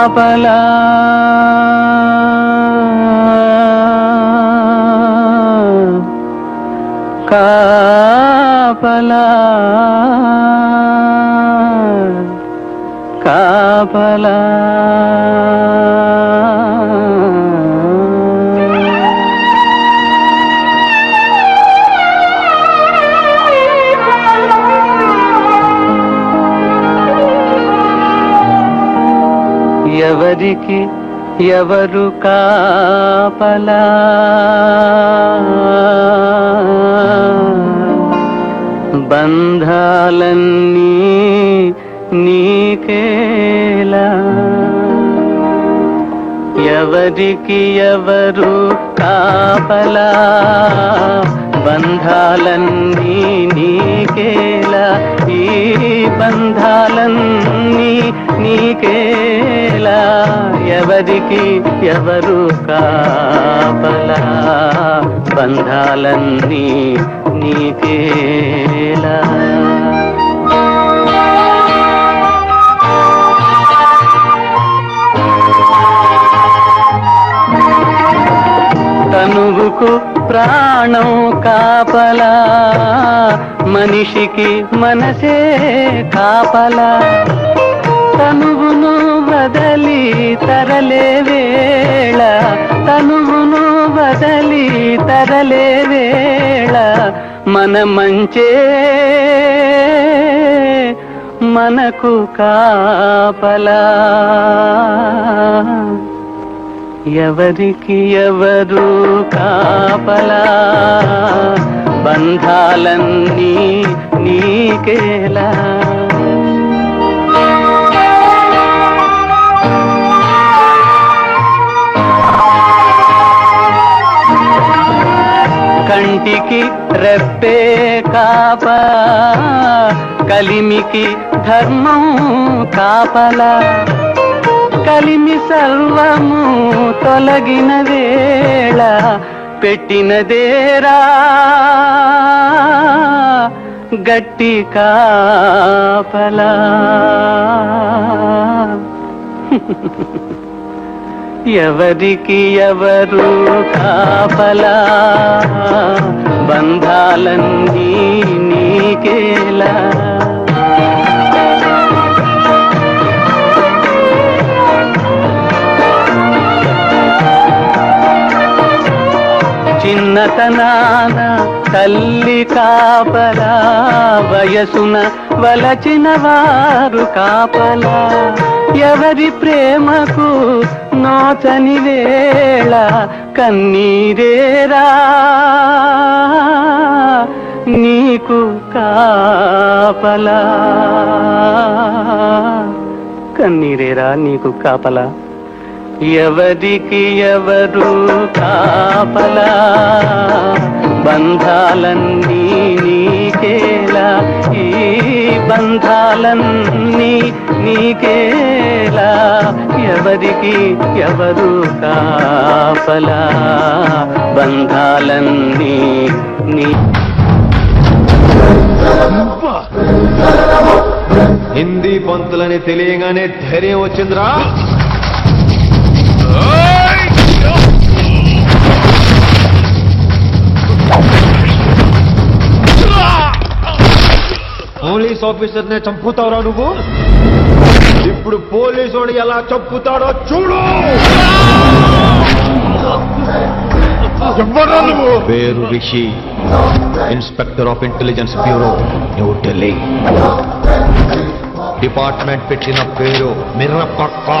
కాపలా కాపలా. కాపలా. ఎవరికి ఎవరు కాపలా? బంధాలన్నీ నీకేలా? ఎవరికి ఎవరు కాపలా? బంధాలన్నీ నీకేలా? ఈ బంధాలన్నీ ఎవరికి ఎవరు కాపలా? బంధాలన్నీ నీకేలా? తనువుకు ప్రాణం కాపలా? మనిషికి మనసే కాపలా? కదలే వేళ మన మంచే మనకు కాపలా. ఎవరికి ఎవరు కాపలా? బంధాలన్నీ నీకేలా? కంటికి రెప్పే కాప కలిమికి ధర్మం కాపలా. కలిమి సర్వము తొలగిన వేళ పెట్టినదేరా గట్టి కాపలా. ఎవరికి ఎవరు కాపలా? బంధాలన్నీ నీకేలా? చిన్నతనాన తల్లి కాపలా వయసున వలచిన వారు కాపలా. ఎవరి ప్రేమకు నోచని వేళ కన్నీరేరా. నీకు కాపల. కన్నీరేరా నీకు కాపల. ఎవరికి ఎవరు కాపలా. బంధాలన్నీ నీకేలా. బంధాలన్నీ నీకేలా? ఎవరికి ఎవరు కాపలా? బంధాలన్నీ నీ హిందీ పంతులని తెలియగానే ధైర్యం వచ్చిందిరా? పోలీస్ ఆఫీసర్ నే చంపుతావురా నువ్వు? ఇప్పుడు పోలీసు ఎలా చంపుతాడో చూడు! పేరు Rishi. Inspector of intelligence bureau New Delhi. Department పెట్టిన పేరు మిర్రపక్కా